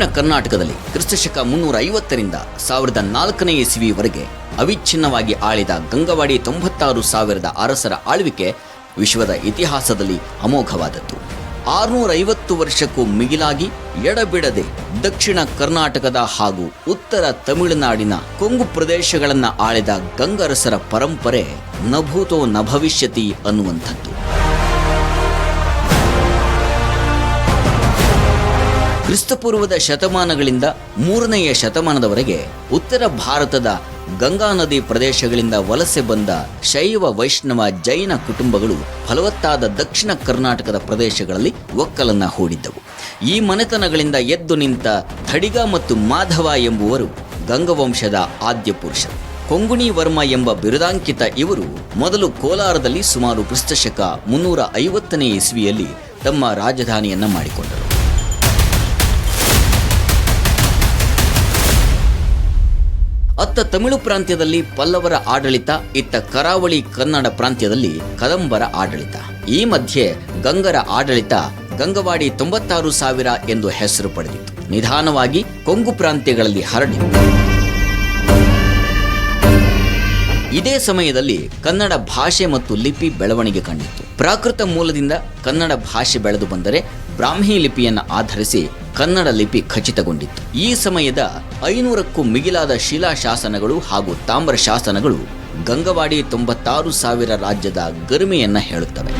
ದಕ್ಷಿಣ ಕರ್ನಾಟಕದಲ್ಲಿ ಕ್ರಿಸ್ತಶಕ ಮುನ್ನೂರ ಐವತ್ತರಿಂದ ಸಾವಿರದ ನಾಲ್ಕನೇ ಇಸವಿವರೆಗೆ ಅವಿಚ್ಛಿನ್ನವಾಗಿ ಆಳಿದ ಗಂಗವಾಡಿ ತೊಂಬತ್ತಾರು ಸಾವಿರದ ಅರಸರ ಆಳ್ವಿಕೆ ವಿಶ್ವದ ಇತಿಹಾಸದಲ್ಲಿ ಅಮೋಘವಾದದ್ದು. ಆರುನೂರ ಐವತ್ತು ವರ್ಷಕ್ಕೂ ಮಿಗಿಲಾಗಿ ಎಡಬಿಡದೆ ದಕ್ಷಿಣ ಕರ್ನಾಟಕದ ಹಾಗೂ ಉತ್ತರ ತಮಿಳುನಾಡಿನ ಕೊಂಗು ಪ್ರದೇಶಗಳನ್ನು ಆಳಿದ ಗಂಗರಸರ ಪರಂಪರೆ ನಭೂತೋ ನಭವಿಷ್ಯತಿ ಭವಿಷ್ಯತಿ ಅನ್ನುವಂಥದ್ದು. ಕ್ರಿಸ್ತಪೂರ್ವದ ಶತಮಾನಗಳಿಂದ ಮೂರನೆಯ ಶತಮಾನದವರೆಗೆ ಉತ್ತರ ಭಾರತದ ಗಂಗಾ ನದಿ ಪ್ರದೇಶಗಳಿಂದ ವಲಸೆ ಬಂದ ಶೈವ, ವೈಷ್ಣವ, ಜೈನ ಕುಟುಂಬಗಳು ಫಲವತ್ತಾದ ದಕ್ಷಿಣ ಕರ್ನಾಟಕದ ಪ್ರದೇಶಗಳಲ್ಲಿ ಒಕ್ಕಲನ್ನ ಹೂಡಿದ್ದವು. ಈ ಮನೆತನಗಳಿಂದ ಎದ್ದು ನಿಂತ ಥಡಿಗ ಮತ್ತು ಮಾಧವ ಎಂಬುವರು ಗಂಗವಂಶದ ಆದ್ಯ ಪುರುಷ ಕೊಂಗುಣಿ ವರ್ಮ ಎಂಬ ಬಿರುದಾಂಕಿತ ಇವರು ಮೊದಲು ಕೋಲಾರದಲ್ಲಿ ಸುಮಾರು ಕ್ರಿಸ್ತಶಕ ಮುನ್ನೂರ ಐವತ್ತನೇ ಇಸ್ವಿಯಲ್ಲಿ ತಮ್ಮ ರಾಜಧಾನಿಯನ್ನ ಮಾಡಿಕೊಂಡರು. ಅತ್ತ ತಮಿಳು ಪ್ರಾಂತ್ಯದಲ್ಲಿ ಪಲ್ಲವರ ಆಡಳಿತ, ಇತ್ತ ಕರಾವಳಿ ಕನ್ನಡ ಪ್ರಾಂತ್ಯದಲ್ಲಿ ಕದಂಬರ ಆಡಳಿತ. ಈ ಮಧ್ಯೆ ಗಂಗರ ಆಡಳಿತ ಗಂಗವಾಡಿ ತೊಂಬತ್ತಾರು ಸಾವಿರ ಎಂದು ಹೆಸರು ಪಡೆದಿತ್ತು. ನಿಧಾನವಾಗಿ ಕೊಂಗು ಪ್ರಾಂತ್ಯಗಳಲ್ಲಿ ಹರಡಿತ್ತು ಇದೇ ಸಮಯದಲ್ಲಿ ಕನ್ನಡ ಭಾಷೆ ಮತ್ತು ಲಿಪಿ ಬೆಳವಣಿಗೆ ಕಂಡಿತ್ತು. ಪ್ರಾಕೃತ ಮೂಲದಿಂದ ಕನ್ನಡ ಭಾಷೆ ಬೆಳೆದು ಬಂದರೆ ಬ್ರಾಹ್ಮಿ ಲಿಪಿಯನ್ನು ಆಧರಿಸಿ ಕನ್ನಡ ಲಿಪಿ ಖಚಿತಗೊಂಡಿತ್ತು. ಈ ಸಮಯದ ಐನೂರಕ್ಕೂ ಮಿಗಿಲಾದ ಶಿಲಾಶಾಸನಗಳು ಹಾಗೂ ತಾಮ್ರ ಶಾಸನಗಳು ಗಂಗವಾಡಿ ತೊಂಬತ್ತಾರು ಸಾವಿರ ರಾಜ್ಯದ ಗರ್ಮಿಯನ್ನ ಹೇಳುತ್ತವೆ.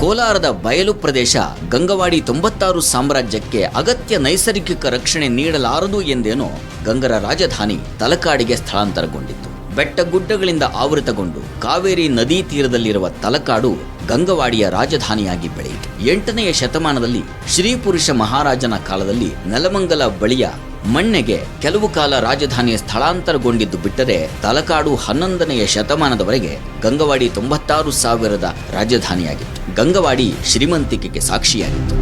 ಕೋಲಾರದ ಬಯಲು ಪ್ರದೇಶ ಗಂಗವಾಡಿ ತೊಂಬತ್ತಾರು ಸಾಮ್ರಾಜ್ಯಕ್ಕೆ ಅಗತ್ಯ ನೈಸರ್ಗಿಕ ರಕ್ಷಣೆ ನೀಡಲಾರದು ಎಂದೇನೋ ಗಂಗರ ರಾಜಧಾನಿ ತಲಕಾಡಿಗೆ ಸ್ಥಳಾಂತರಗೊಂಡಿತ್ತು. ಬೆಟ್ಟ ಗುಡ್ಡಗಳಿಂದ ಆವೃತಗೊಂಡು ಕಾವೇರಿ ನದಿ ತೀರದಲ್ಲಿರುವ ತಲಕಾಡು ಗಂಗವಾಡಿಯ ರಾಜಧಾನಿಯಾಗಿ ಬೆಳೆಯಿತು. ಎಂಟನೆಯ ಶತಮಾನದಲ್ಲಿ ಶ್ರೀಪುರುಷ ಮಹಾರಾಜನ ಕಾಲದಲ್ಲಿ ನೆಲಮಂಗಲ ಬಳಿಯ ಮಣ್ಣೆಗೆ ಕೆಲವು ಕಾಲ ರಾಜಧಾನಿಯ ಸ್ಥಳಾಂತರಗೊಂಡಿದ್ದು ಬಿಟ್ಟರೆ ತಲಕಾಡು ಹನ್ನೊಂದನೆಯ ಶತಮಾನದವರೆಗೆ ಗಂಗವಾಡಿ ತೊಂಬತ್ತಾರು ಸಾವಿರದ ರಾಜಧಾನಿಯಾಗಿತ್ತು. ಗಂಗವಾಡಿ ಶ್ರೀಮಂತಿಕೆಗೆ ಸಾಕ್ಷಿಯಾಗಿತ್ತು.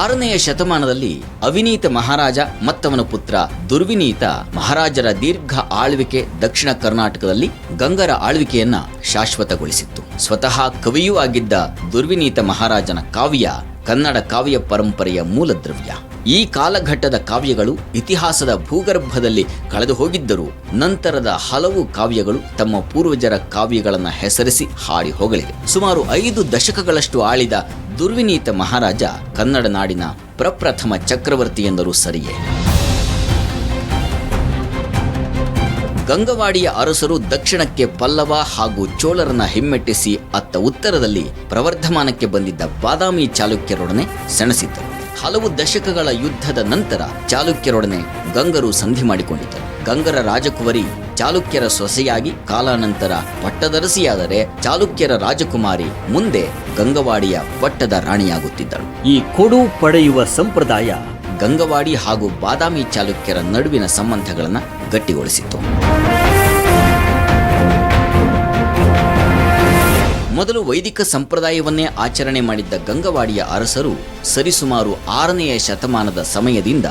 ಆರನೆಯ ಶತಮಾನದಲ್ಲಿ ಅವಿನೀತ ಮಹಾರಾಜ ಮತ್ತವನ ಪುತ್ರ ದುರ್ವಿನೀತ ಮಹಾರಾಜರ ದೀರ್ಘ ಆಳ್ವಿಕೆ ದಕ್ಷಿಣ ಕರ್ನಾಟಕದಲ್ಲಿ ಗಂಗರ ಆಳ್ವಿಕೆಯನ್ನ ಶಾಶ್ವತಗೊಳಿಸಿತ್ತು. ಸ್ವತಃ ಕವಿಯೂ ಆಗಿದ್ದ ದುರ್ವಿನೀತ ಮಹಾರಾಜನ ಕಾವ್ಯ ಕನ್ನಡ ಕಾವ್ಯ ಪರಂಪರೆಯ ಮೂಲ ದ್ರವ್ಯ ಈ ಕಾಲಘಟ್ಟದ ಕಾವ್ಯಗಳು ಇತಿಹಾಸದ ಭೂಗರ್ಭದಲ್ಲಿ ಕಳೆದು ಹೋಗಿದ್ದರೂ ನಂತರದ ಹಲವು ಕಾವ್ಯಗಳು ತಮ್ಮ ಪೂರ್ವಜರ ಕಾವ್ಯಗಳನ್ನು ಹೆಸರಿಸಿ ಹಾಡಿ ಹೋಗಲಿವೆ. ಸುಮಾರು ಐದು ದಶಕಗಳಷ್ಟು ಆಳಿದ ದುರ್ವಿನೀತ ಮಹಾರಾಜ ಕನ್ನಡ ನಾಡಿನ ಪ್ರಪ್ರಥಮ ಚಕ್ರವರ್ತಿ ಎಂದರೂ ಸರಿಯೇ. ಗಂಗವಾಡಿಯ ಅರಸರು ದಕ್ಷಿಣಕ್ಕೆ ಪಲ್ಲವ ಹಾಗೂ ಚೋಳರನ್ನ ಹಿಮ್ಮೆಟ್ಟಿಸಿ ಅತ್ತ ಉತ್ತರದಲ್ಲಿ ಪ್ರವರ್ಧಮಾನಕ್ಕೆ ಬಂದಿದ್ದ ಬಾದಾಮಿ ಚಾಲುಕ್ಯರೊಡನೆ ಸೆಣಸಿದ್ದರು. ಹಲವು ದಶಕಗಳ ಯುದ್ಧದ ನಂತರ ಚಾಲುಕ್ಯರೊಡನೆ ಗಂಗರು ಸಂಧಿ ಮಾಡಿಕೊಂಡಿದ್ದರು. ಗಂಗರ ರಾಜಕುವರಿ ಚಾಲುಕ್ಯರ ಸೊಸೆಯಾಗಿ ಕಾಲಾನಂತರ ಪಟ್ಟದರಸಿಯಾದರೆ ಚಾಲುಕ್ಯರ ರಾಜಕುಮಾರಿ ಮುಂದೆ ಗಂಗವಾಡಿಯ ಪಟ್ಟದ ರಾಣಿಯಾಗುತ್ತಿದ್ದಳು. ಈ ಕೊಡು ಪಡೆಯುವ ಸಂಪ್ರದಾಯ ಗಂಗವಾಡಿ ಹಾಗೂ ಬಾದಾಮಿ ಚಾಲುಕ್ಯರ ನಡುವಿನ ಸಂಬಂಧಗಳನ್ನು ಗಟ್ಟಿಗೊಳಿಸಿತ್ತು. ಮೊದಲು ವೈದಿಕ ಸಂಪ್ರದಾಯವನ್ನೇ ಆಚರಣೆ ಮಾಡಿದ್ದ ಗಂಗವಾಡಿಯ ಅರಸರು ಸರಿಸುಮಾರು ಆರನೆಯ ಶತಮಾನದ ಸಮಯದಿಂದ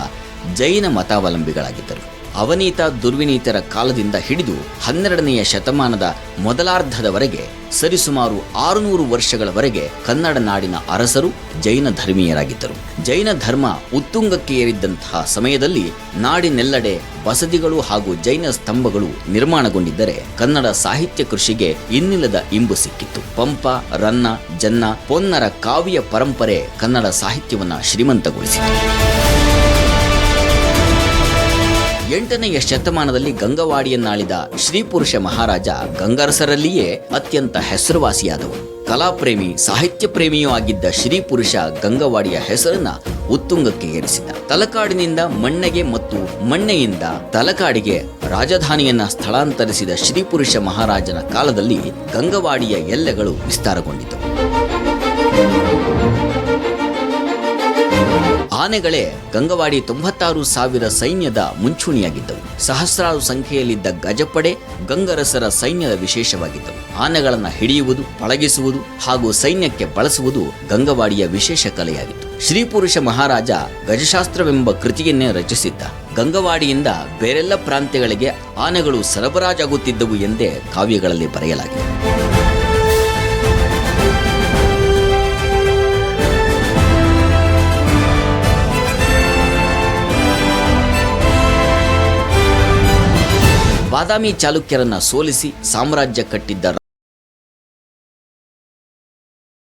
ಜೈನ ಮತಾವಲಂಬಿಗಳಾಗಿದ್ದರು. ಅವನೀತ ದುರ್ವಿನೀತರ ಕಾಲದಿಂದ ಹಿಡಿದು ಹನ್ನೆರಡನೆಯ ಶತಮಾನದ ಮೊದಲಾರ್ಧದವರೆಗೆ, ಸರಿಸುಮಾರು ಆರುನೂರು ವರ್ಷಗಳವರೆಗೆ ಕನ್ನಡ ನಾಡಿನ ಅರಸರು ಜೈನ ಧರ್ಮೀಯರಾಗಿದ್ದರು. ಜೈನ ಧರ್ಮ ಉತ್ತುಂಗಕ್ಕೆ ಏರಿದ್ದಂತಹ ಸಮಯದಲ್ಲಿ ನಾಡಿನೆಲ್ಲೆಡೆ ಬಸದಿಗಳು ಹಾಗೂ ಜೈನ ಸ್ತಂಭಗಳು ನಿರ್ಮಾಣಗೊಂಡಿದ್ದರೆ ಕನ್ನಡ ಸಾಹಿತ್ಯ ಕೃಷಿಗೆ ಇನ್ನಿಲ್ಲದ ಇಂಬು ಸಿಕ್ಕಿತ್ತು. ಪಂಪ, ರನ್ನ, ಜನ್ನ, ಪೊನ್ನರ ಕಾವ್ಯ ಪರಂಪರೆ ಕನ್ನಡ ಸಾಹಿತ್ಯವನ್ನು ಶ್ರೀಮಂತಗೊಳಿಸಿತು ಎಂಟನೆಯ ಶತಮಾನದಲ್ಲಿ ಗಂಗವಾಡಿಯನ್ನಾಳಿದ ಶ್ರೀಪುರುಷ ಮಹಾರಾಜ ಗಂಗರಸರಲ್ಲಿಯೇ ಅತ್ಯಂತ ಹೆಸರುವಾಸಿಯಾದವು. ಕಲಾಪ್ರೇಮಿ ಸಾಹಿತ್ಯ ಪ್ರೇಮಿಯೂ ಆಗಿದ್ದ ಶ್ರೀಪುರುಷ ಗಂಗವಾಡಿಯ ಹೆಸರನ್ನ ಉತ್ತುಂಗಕ್ಕೆ ಏರಿಸಿದ. ತಲಕಾಡಿನಿಂದ ಮಣ್ಣೆಗೆ ಮತ್ತು ಮಣ್ಣೆಯಿಂದ ತಲಕಾಡಿಗೆ ರಾಜಧಾನಿಯನ್ನ ಸ್ಥಳಾಂತರಿಸಿದ ಶ್ರೀಪುರುಷ ಮಹಾರಾಜನ ಕಾಲದಲ್ಲಿ ಗಂಗವಾಡಿಯ ಎಲ್ಲೆಗಳು ವಿಸ್ತಾರಗೊಂಡಿತು ಆನೆಗಳೇ ಗಂಗವಾಡಿ ತೊಂಬತ್ತಾರು ಸಾವಿರ ಸೈನ್ಯದ ಮುಂಚೂಣಿಯಾಗಿದ್ದವು. ಸಹಸ್ರಾರು ಸಂಖ್ಯೆಯಲ್ಲಿದ್ದ ಗಜಪಡೆ ಗಂಗರಸರ ಸೈನ್ಯದ ವಿಶೇಷವಾಗಿದ್ದವು. ಆನೆಗಳನ್ನು ಹಿಡಿಯುವುದು, ಪಳಗಿಸುವುದು ಹಾಗೂ ಸೈನ್ಯಕ್ಕೆ ಬಳಸುವುದು ಗಂಗವಾಡಿಯ ವಿಶೇಷ ಕಲೆಯಾಗಿತ್ತು. ಶ್ರೀಪುರುಷ ಮಹಾರಾಜ ಗಜಶಾಸ್ತ್ರವೆಂಬ ಕೃತಿಯನ್ನೇ ರಚಿಸಿದ್ದ. ಗಂಗವಾಡಿಯಿಂದ ಬೇರೆಲ್ಲ ಪ್ರಾಂತ್ಯಗಳಿಗೆ ಆನೆಗಳು ಸರಬರಾಜಾಗುತ್ತಿದ್ದವು ಎಂದೇ ಕಾವ್ಯಗಳಲ್ಲಿ ಬರೆಯಲಾಗಿದೆ. ಬಾದಾಮಿ ಚಾಲುಕ್ಯರನ್ನ ಸೋಲಿಸಿ ಸಾಮ್ರಾಜ್ಯ ಕಟ್ಟಿದ್ದ